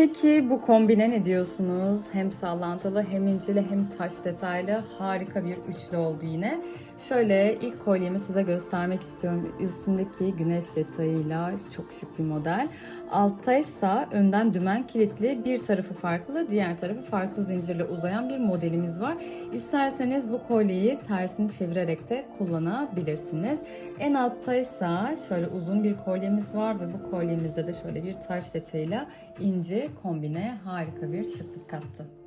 Peki bu kombine ne diyorsunuz? Hem sallantılı hem incili hem taş detaylı harika bir üçlü oldu yine. Şöyle ilk kolyemi size göstermek istiyorum. Üstündeki güneş detayıyla çok şık bir model. Altta ise önden dümen kilitli bir tarafı farklı diğer tarafı farklı zincirle uzayan bir modelimiz var. İsterseniz bu kolyeyi tersini çevirerek de kullanabilirsiniz. En altta ise şöyle uzun bir kolyemiz var ve bu kolyemizde de şöyle bir taş detayıyla ince kombine harika bir şıklık kattı.